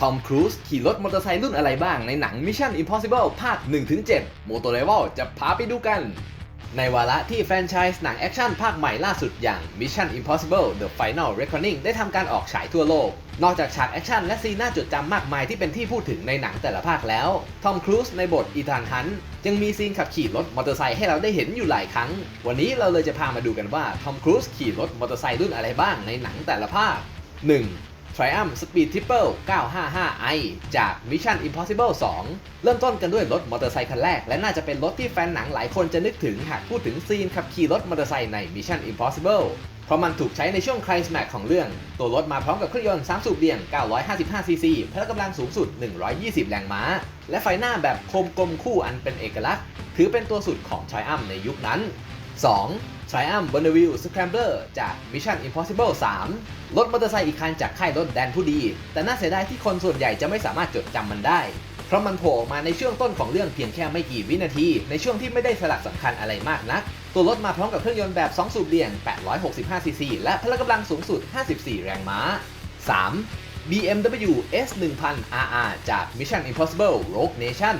ทอมครูซขี่รถมอเตอร์ไซค์รุ่นอะไรบ้างในหนัง Mission Impossible ภาค 1-7 m o t o r i v a l จะพาไปดูกัน ในวาระที่แฟรนไชส์หนังแอคชั่นภาคใหม่ล่าสุดอย่าง Mission Impossible The Final Reckoning ได้ทำการออกฉายทั่วโลก นอกจากฉากแอคชั่นและซีนน่าจดจำมากมายที่เป็นที่พูดถึงในหนังแต่ละภาคแล้ว ทอมครูซในบทอีธานฮันยังมีซีนขับขี่รถมอเตอร์ไซค์ให้เราได้เห็นอยู่หลายครั้ง วันนี้เราเลยจะพามาดูกันว่าทอมครูซขี่รถมอเตอร์ไซค์รุ่นอะไรบ้างในหนังแต่ละภาค 1. Triumph Speed Triple 955i จาก Mission Impossible 2 เริ่มต้นกันด้วยรถมอเตอร์ไซค์คันแรก และน่าจะเป็นรถที่แฟนหนังหลายคนจะนึกถึงหากพูดถึงซีนขับขี่รถมอเตอร์ไซค์ใน Mission Impossible เพราะมันถูกใช้ในช่วงไคลแม็กของเรื่อง ตัวรถมาพร้อมกับเครื่องยนต์3สูบเบี่ยง 955 ซีซีพละกำลังสูงสุด 120 แรงม้า และไฟหน้าแบบโคมกลมคู่อันเป็นเอกลักษณ์ ถือเป็นตัวสุดของ Triumph ในยุคนั้น 2. Triumph Bonneville Scrambler จาก Mission Impossible 3 รถมอเตอร์ไซค์อีกคันจากค่ายรถแดนผู้ดี แต่น่าเสียดายที่คนส่วนใหญ่จะไม่สามารถจดจำมันได้ เพราะมันโผล่มาในช่วงต้นของเรื่องเพียงแค่ไม่กี่วินาที ในช่วงที่ไม่ได้สลักสำคัญอะไรมากนัก ตัวรถมาพร้อมกับเครื่องยนต์แบบ 2 สูบเบี่ยง 865 ซีซี และพละกำลังสูงสุด 54 แรงม้า 3. BMW S1000 RR จาก Mission Impossible Rogue Nation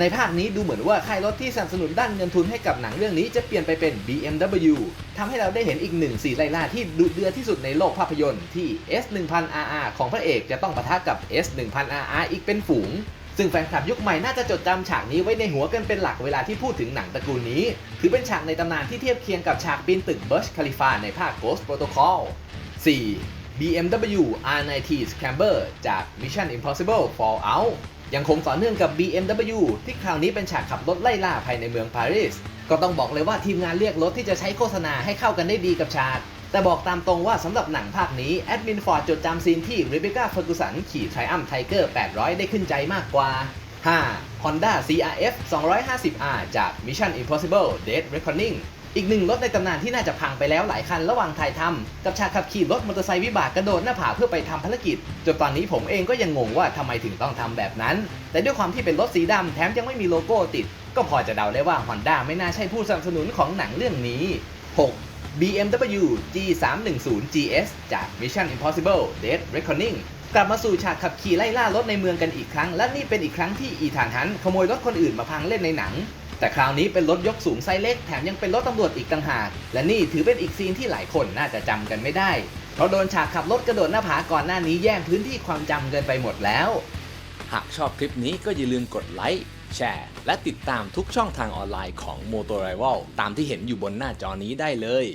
ในภาคนี้ดูเหมือนว่าค่ายรถที่สนับสนุนด้านเงินทุนให้กับหนังเรื่องนี้จะเปลี่ยนไปเป็น BMW ทำให้เราได้เห็นอีกหนึ่งสีไล่ล่าที่ดุเดือดที่สุดในโลกภาพยนตร์ที่ S1000 RR ของพระเอกจะต้องปะทะกับ S1000 RR อีกเป็นฝูง ซึ่งแฟนคลับยุคใหม่น่าจะจดจำฉากนี้ไว้ในหัวกันเป็นหลักเวลาที่พูดถึงหนังตระกูลนี้ ถือเป็นฉากในตำนานที่เทียบเคียงกับฉากปีนตึก Burj Khalifa ในภาค Ghost Protocol 4. BMW R90 Scrambler จาก Mission Impossible Fallout ยังคงต่อเนื่องกับ BMW ที่คราวนี้เป็นฉากขับรถไล่ล่าภายในเมืองปารีส ก็ต้องบอกเลยว่าทีมงานเรียกรถที่จะใช้โฆษณาให้เข้ากันได้ดีกับฉาก แต่บอกตามตรงว่าสำหรับหนังภาคนี้ แอดมินฟอร์ดจดจำซีนที่ Rebecca Ferguson ขี่ Triumph Tiger 800 ได้ขึ้นใจมากกว่า 5. Honda CRF 250R จาก Mission Impossible Dead Reckoning อีกหนึ่งรถในตำนานที่น่าจะพังไปแล้วหลายคันระหว่างถ่ายทำกับฉากขับขี่รถมอเตอร์ไซค์วิบากกระโดดหน้าผาเพื่อไปทำภารกิจจนตอนนี้ผมเองก็ยังงงว่าทำไมถึงต้องทำแบบนั้น แต่ด้วยความที่เป็นรถสีดำแถมยังไม่มีโลโก้ติด ก็พอจะเดาได้ว่า Honda ไม่น่าใช่ผู้สนับสนุนของหนังเรื่องนี้ 6. BMW G310 GS จาก Mission Impossible Dead Reckoning กลับมาสู่ฉากขับขี่ไล่ล่ารถในเมืองกันอีกครั้ง และนี่เป็นอีกครั้งที่อีธานฮันขโมยรถคนอื่นมาพังเล่นในหนัง แต่คราวนี้เป็นรถยกสูงไซส์เล็กแถมยังเป็นรถตำรวจอีกต่างหาก และนี่ถือเป็นอีกซีนที่หลายคนน่าจะจำกันไม่ได้ เพราะโดนฉากขับรถกระโดดหน้าผาก่อนหน้านี้แย่งพื้นที่ความจำเกินไปหมดแล้ว หากชอบคลิปนี้ก็อย่าลืมกดไลค์แชร์และติดตามทุกช่องทางออนไลน์ของ m o t o r i v a l ตามที่เห็นอยู่บนหน้าจอนี้ได้เลย